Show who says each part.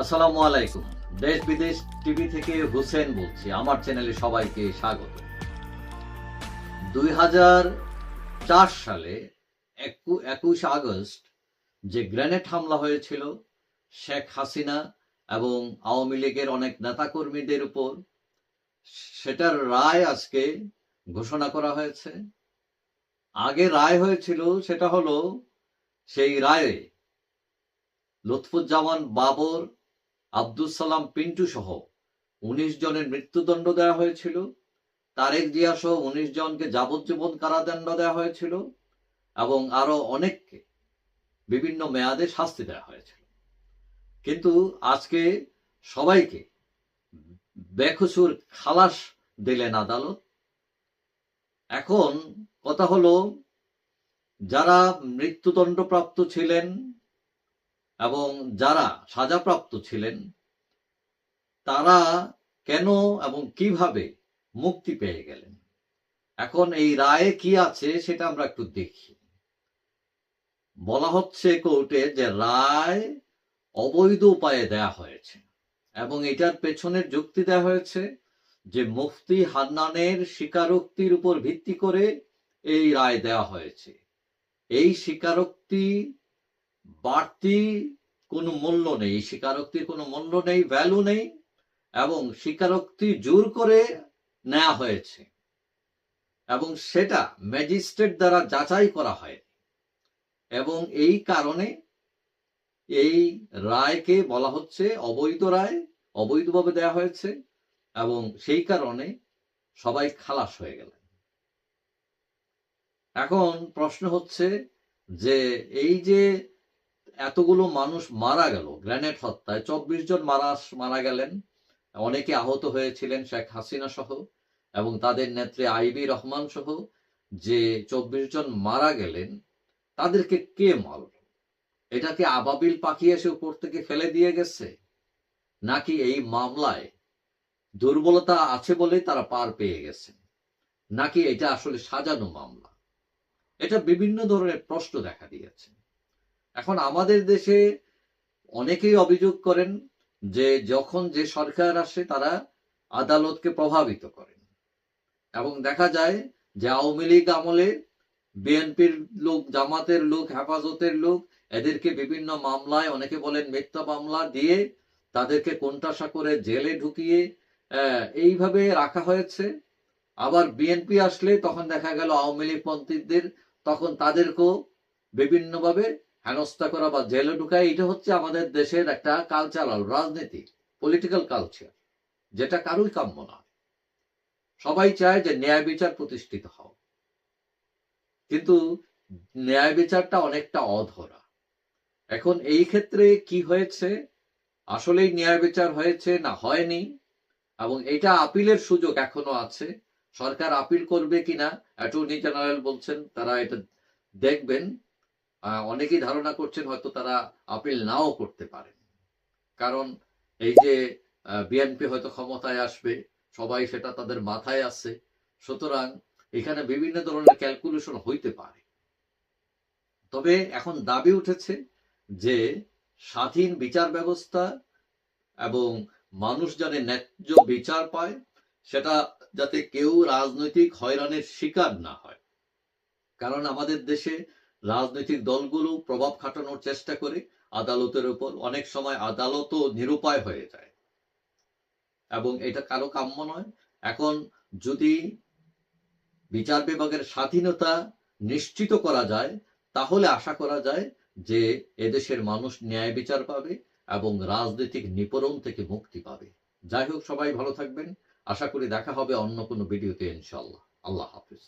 Speaker 1: আসসালামু আলাইকুম। দেশ বিদেশ টিভি থেকে হুসেন বলছি। আমার চ্যানেলে সবাইকে স্বাগত। দুই হাজার চার সালে একুশ আগস্ট যে গ্রেনেড হামলা হয়েছিল, শেখ হাসিনা এবং আওয়ামী লীগের অনেক নেতাকর্মীদের উপর, সেটার রায় আজকে ঘোষণা করা হয়েছে। আগে রায় হয়েছিল সেটা হলো সেই রায়ে লুৎফুজ্জামান বাবর আব্দুল সালাম পিন্টু সহ উনিশ জনের মৃত্যুদণ্ড দেওয়া হয়েছিল। তারেক জিয়া সহ উনিশ জনকে যাবজ্জীবন কারাদণ্ড দেওয়া হয়েছিল এবং আরও অনেককে বিভিন্ন মেয়াদে শাস্তি দেওয়া হয়েছিল। কিন্তু আজকে সবাইকে বেকসুর খালাস দিলেন আদালত। এখন কথা হলো, যারা মৃত্যুদণ্ডপ্রাপ্ত ছিলেন এবং যারা সাজাপ্রাপ্ত ছিলেন, তারা কেন এবং কীভাবে মুক্তি পেয়ে গেলেন? এখন এই রায়ে কি আছে সেটা আমরা একটু দেখি। বলা হচ্ছে কোর্টে যে রায় অবৈধ উপায়ে দেয়া হয়েছে এবং এটার পেছনের যুক্তি দেয়া হয়েছে যে মুফতি হান্নানের স্বীকারোক্তির উপর ভিত্তি করে এই রায় দেওয়া হয়েছে। এই স্বীকারোক্তি বাড়তি কোনো মূল্য নেই, স্বীকারোক্তির কোনো মূল্য নেই ভ্যালু নেই, এবং স্বীকারোক্তি জোর করে নেওয়া হয়েছে। এবং সেটা ম্যাজিস্ট্রেট দ্বারা যাচাই করা হয় এবং এই কারণে এই রায়কে বলা হচ্ছে অবৈধ রায়, অবৈধভাবে দেওয়া হয়েছে, এবং সেই কারণে সবাই খালাস হয়ে গেলেন। এখন প্রশ্ন হচ্ছে যে এই যে এতগুলো মানুষ মারা গেল। গ্রেনেড হত্যায় চব্বিশ জন মারা মারা গেলেন। অনেকে আহত হয়েছিলেন শেখ হাসিনা সহ এবং তাদের নেত্রী আইবি রহমান সহ। যে চব্বিশ জন মারা গেলেন, তাদেরকে কে মারল? এটাকে আবাবিল পাখি এসে উপর থেকে ফেলে দিয়ে গেছে? নাকি এই মামলায় দুর্বলতা আছে বলেই তারা পার পেয়ে গেছেন নাকি এটা আসলে সাজানো মামলা? এটা বিভিন্ন ধরনের প্রশ্ন দেখা দিয়েছে। এখন আমাদের দেশে অনেকেই অভিযোগ করেন যে যখন যে সরকার আসে, তারা আদালতকে প্রভাবিত করেন। এবং দেখা যায় যে আওয়ামী লীগ আমলে বিএনপির লোক, জামাতের লোক, হেফাজতের লোক, এদেরকে বিভিন্ন মামলায় অনেকে বলেন মিথ্যা মামলা দিয়ে তাদেরকে কোনটাসা করে জেলে ঢুকিয়ে এইভাবে রাখা হয়েছে। আবার বিএনপি আসলে তখন দেখা গেল আওয়ামী লীগ পন্থীদের তখন তাদেরকেও বিভিন্নভাবে হেনস্থা করা বা জেলে ঢুকায়, এটা হচ্ছে আমাদের দেশের একটা কালচারাল রাজনীতি পলিটিক্যাল কালচার যেটা কারোই কাম্য না। সবাই চায় যে ন্যায় বিচার প্রতিষ্ঠিত হও কিন্তু ন্যায় বিচারটা অনেকটা অধরা। এখন এই ক্ষেত্রে কি হয়েছে? আসলেই ন্যায় বিচার হয়েছে না হয়নি, এবং এটা আপিলের সুযোগ এখনও আছে। সরকার আপিল করবে কিনা, অ্যাটর্নি জেনারেল বলছেন, তারা এটা দেখবেন। অনেকেই ধারণা করছেন হয়তো তারা আপিল নাও করতে পারেন কারণ এই যে বিএনপি হয়তো ক্ষমতায় আসবে, সবাই সেটা তাদের মাথায় আছে। সুতরাং এখানে বিভিন্ন ধরনের ক্যালকুলেশন হইতে পারে। তবে এখন দাবি উঠেছে যে স্বাধীন বিচার ব্যবস্থা এবং মানুষ যাতে ন্যায্য বিচার পায়, সেটা যাতে কেউ রাজনৈতিক হয়রানির শিকার না হয়। কারণ আমাদের দেশে রাজনৈতিক দলগুলো প্রভাব খাটানোর চেষ্টা করে আদালতের উপর। অনেক সময় আদালতও নিরুপায় হয়ে যায়। এবং এটা কারও কাম্য নয়। এখন যদি বিচার বিভাগের স্বাধীনতা নিশ্চিত করা যায়, তাহলে আশা করা যায় যে এদেশের মানুষ ন্যায় বিচার পাবে এবং রাজনৈতিক নিপরণ থেকে মুক্তি পাবে। যাই হোক, সবাই ভালো থাকবেন। আশা করি দেখা হবে অন্য কোনো ভিডিওতে ইনশাল্লাহ আল্লাহ হাফিজ।